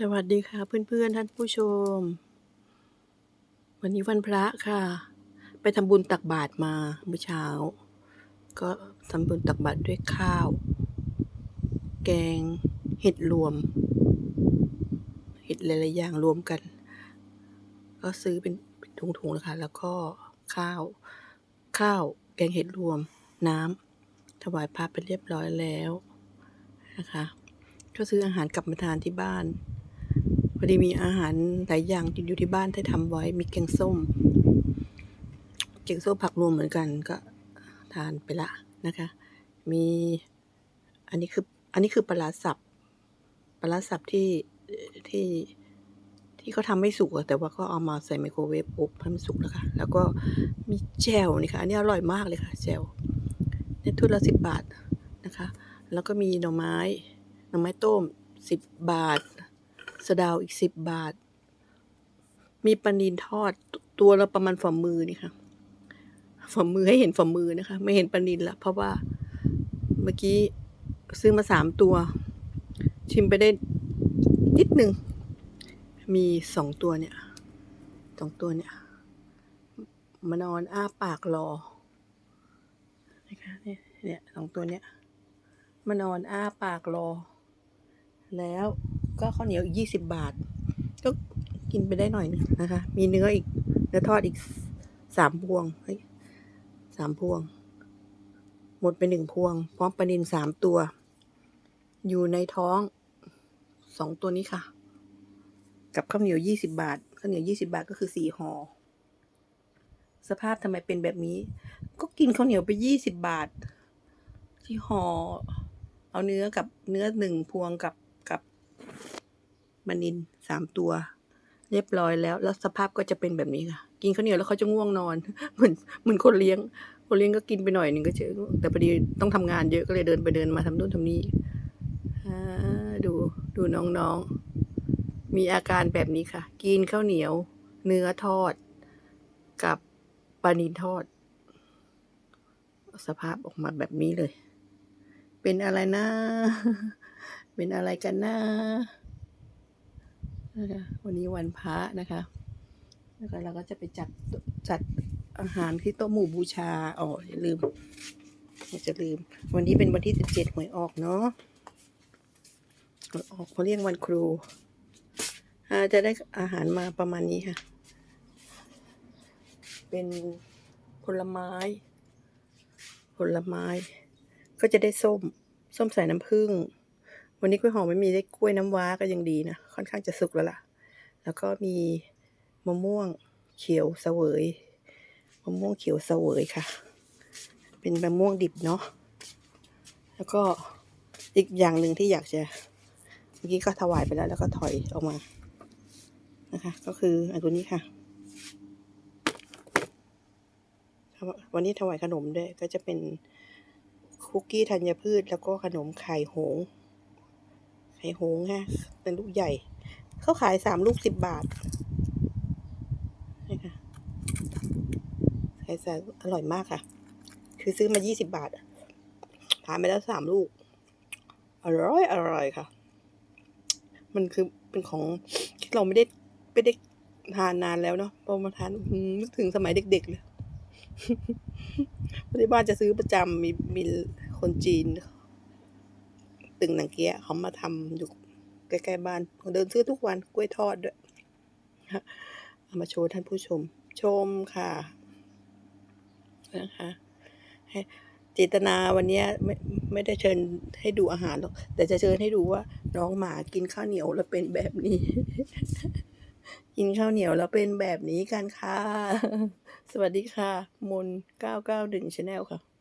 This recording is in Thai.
สวัสดีค่ะเพื่อนๆท่านผู้ชม วันนี้วันพระค่ะ ไปทำบุญตักบาตรมาเมื่อเช้า ก็ทำบุญตักบาตรด้วยข้าว แกงเห็ดรวม เห็ดหลายๆอย่างรวมกัน ก็ซื้อเป็นถุงๆนะคะ แล้วก็ข้าว ข้าวแกงเห็ดรวมน้ำถวายพระไปเรียบร้อยแล้วนะคะก็ซื้ออาหารกลับมาทานที่บ้าน พอดีมีอาหารหลายอย่างที่อยู่ที่บ้านที่ทำไว้มีแกงส้มแกงส้มผักรวมเหมือนกันก็ทานไปละนะคะ มีอันนี้คืออันนี้คือปลาสับปลาสับที่ที่ที่เขาทำไม่สุกแต่ว่าก็เอามาใส่ไมโครเวฟอบให้มันสุกแล้วค่ะแล้วก็มีแจ่วนี่ค่ะ อันนี้อร่อยมากเลยค่ะแจ่วเนี่ยทุนละสิบบาทนะคะ แล้วก็มีหน่อไม้หน่อไม้ต้มสิบบาท สะเดาวอีกสิบบาท มีปลานินทอดตัวละประมาณฝ่ามือนี่ค่ะฝ่ามือให้เห็นฝ่ามือนะคะ ไม่เห็นปลานินละเพราะว่าเมื่อกี้ซื้อมาสามตัว ชิมไปได้นิดหนึ่งมีสองตัวเนี่ยสองตัวเนี่ยมานอนอ้าปากรอนะคะเนี่ยเนี่ยสองตัวเนี่ยมานอนอ้าปากรอ แล้ว ก็ข้าวเหนียวอีกยี่สิบบาท ก็กินไปได้หน่อยนึงนะคะ มีเนื้ออีกเนื้อทอดอีกสามพวงสามพวง หมดไปหนึ่งพวง พร้อมปลานินสามตัว อยู่ในท้องสองตัวนี้ค่ะ กับข้าวเหนียวยี่สิบาทข้าวเหนียวยี่สิบาทก็คือสี่ห่อสภาพทำไมเป็นแบบนี้ ก็กินข้าวเหนียวไปยี่สิบบาท ที่ห่อเอาเนื้อกับเนื้อหนึ่งพวงกับ บมันนินสามตัว เรียบร้อยแล้ว แล้วสภาพก็จะเป็นแบบนี้ค่ะ กินข้าวเหนียวแล้วเขาจะง่วงนอน เหมือนเหมือนคนเลี้ยง คนเลี้ยงก็กินไปหน่อยหนึ่งก็เจอแต่พอดีต้องทำงานเยอะก็เลยเดินไปเดินมาทำนู่นทำนี่ดูดูน้องๆ มีอาการแบบนี้ค่ะ กินข้าวเหนียว เนื้อทอด กับปลานินทอด สภาพออกมาแบบนี้เลย เป็นอะไรนะ เป็นอะไรกันนะ นะคะวันนี้วันพระนะคะแล้วก็เราก็จะไปจัดจัดอาหารที่โต๊ะหมู่บูชาอ๋ออย่าลืมอย่าจะลืม วันนี้เป็นวันที่สิบเจ็ดหวยออกเนาะหวยออกเขาเรียกวันครูาจะได้อาหารมาประมาณนี้ค่ะ เป็นผลไม้ ผลไม้ ก็จะได้ส้ม ส้มใส่น้ำผึ้ง วันนี้กล้วยหอมไม่มีได้กล้วยน้ำว้าก็ยังดีนะ ค่อนข้างจะสุกแล้วล่ะ แล้วก็มีมะม่วงเขียวเสวยมะม่วงเขียวเสวยค่ะ เป็นมะม่วงดิบเนาะแล้วก็อีกอย่างหนึ่งที่อยากจะเมื่อกี้ก็ถวายไปแล้วแล้วก็ถอยออกมานะคะ ก็คืออันตัวนี้ค่ะ วันนี้ถวายขนมด้วยก็จะเป็นคุกกี้ธัญพืชแล้วก็ขนมไข่หง ข่หงฮะเป็นลูกใหญ่ เขาขายสามลูกสิบบาทนี่ค่ะไข่สาอร่อยมากค่ะ คือซื้อมายี่สิบบาททานไปแล้วสามลูก อร่อย อร่อยค่ะ มันคือเป็นของที่เราไม่ได้ไม่ได้ทานนานแล้วเนาะพอมาทานนึกถึงสมัยเด็กๆเลยที่บ้านจะซื้อประจำมีมีคนจีน ตึงหนังเกียเขามาทำอยู่ใกล้ๆบ้านเดินซื้อทุกวันกล้วยทอดด้วยเอามาโชว์ท่านผู้ชม ชมค่ะนะคะให้เจตนาวันนี้ไม่ไม่ได้เชิญให้ดูอาหารหรอกแต่จะเชิญให้ดูว่าน้องหมากินข้าวเหนียวแล้วเป็นแบบนี้ กินข้าวเหนียวแล้วเป็นแบบนี้กันค่ะ สวัสดีค่ะ มน 991 Channel ค่ะ